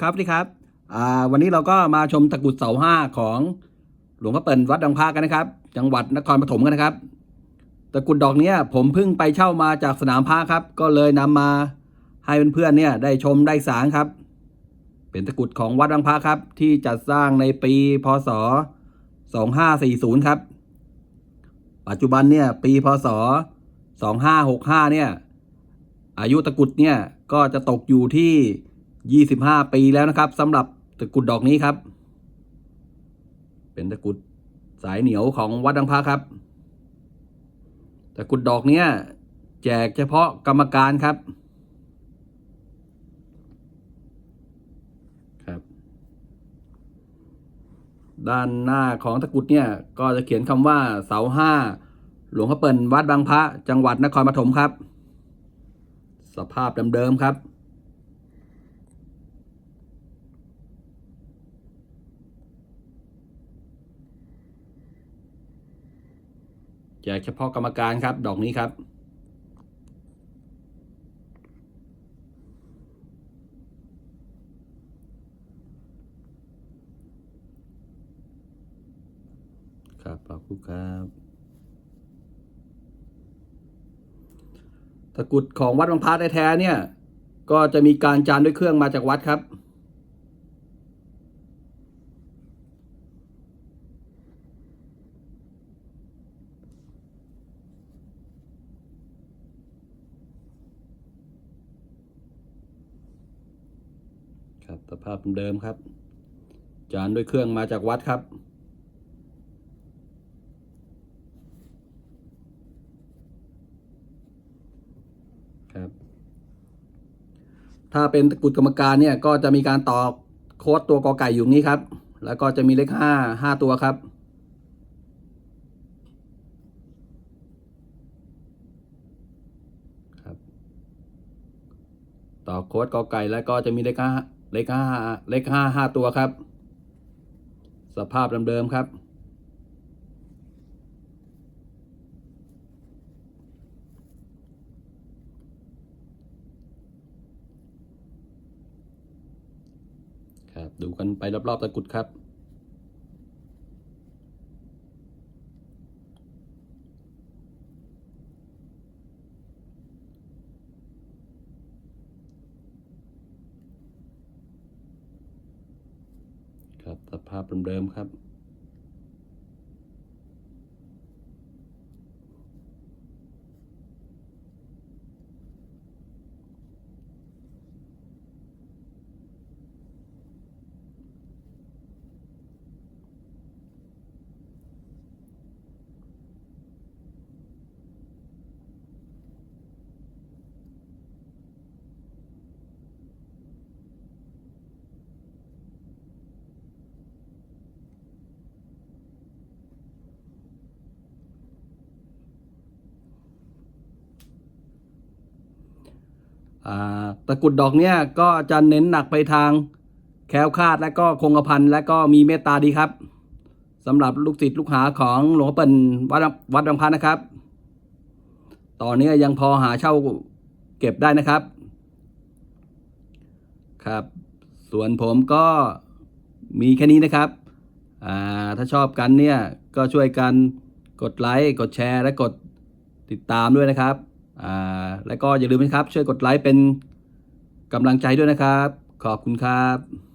ครับนี่ครับวันนี้เราก็มาชมตะกุดเสาห้าของหลวงพ่อเปิ่นวัดดังพากันนะครับ จังหวัดนครปฐมกันนะครับ ตะกุดดอกนี้ผมเพิ่งไปเช่ามาจากสนามพระครับ ก็เลยนำมาให้เพื่อนๆเนี่ยได้ชมได้สางครับ เป็นตะกุดของวัดดังพาครับ ที่จัดสร้างในปีพศ 2540 ครับ ปัจจุบันเนี่ยปีพศ 2565 เนี่ย อายุตะกุดเนี่ยก็จะตกอยู่ที่ 25 ปีแล้วนะครับสำหรับตะกุดดอกนี้ครับ เป็นตะกุดสายเหนียวของวัดดังพระครับตะกุดดอกเนี้ยแจกเฉพาะกรรมการครับครับ ด้านหน้าของตะกุดเนี่ยก็จะเขียนคำว่าเสาห้าหลวงพ่อเปิ่นวัดบางพระจังหวัดนครปฐมครับ สภาพเดิมๆครับ จกเฉพาะกรรมการครับ ดอกนี้ครับครับขอบคุณครับ ตะกุดของวัดบางพระแท้ๆเนี่ย ก็จะมีการจานด้วยเครื่องมาจากวัดครับ ครับสภาพเดิมครับ จานด้วยเครื่องมาจากวัดครับ ครับ ถ้าเป็นตะกุดกรรมการเนี่ยก็จะมีการต่อโค้ดตัวกอไก่อยู่นี้ครับ แล้วก็จะมีเลขห้าห้าตัวครับครับต่อโค้ดกอไก่แล้วก็จะมีเลขห้า เลขห้าเลขห้าห้าตัวครับ สภาพเดิมๆครับ ครับ ดูกันไปรอบๆตะกุดครับ ครับ สภาพเดิมๆครับ ตะกรุดดอกเนี้ยก็จะเน้นหนักไปทางแคล้วคาดและก็คงกระพันและก็มีเมตตาดีครับสำหรับลูกศิษย์ลูกหาของหลวงพ่อเปิ่นวัดวัดบางพระนะครับ ตอนนี้ยังพอหาเช่าเก็บได้นะครับ ครับ ส่วนผมก็มีแค่นี้นะครับ ถ้าชอบกันเนี่ยก็ช่วยกันกดไลค์ กดแชร์ และกดติดตามด้วยนะครับ อ่าและก็อย่าลืมนะครับ ช่วยกดไลค์เป็นกำลังใจด้วยนะครับ ขอบคุณครับ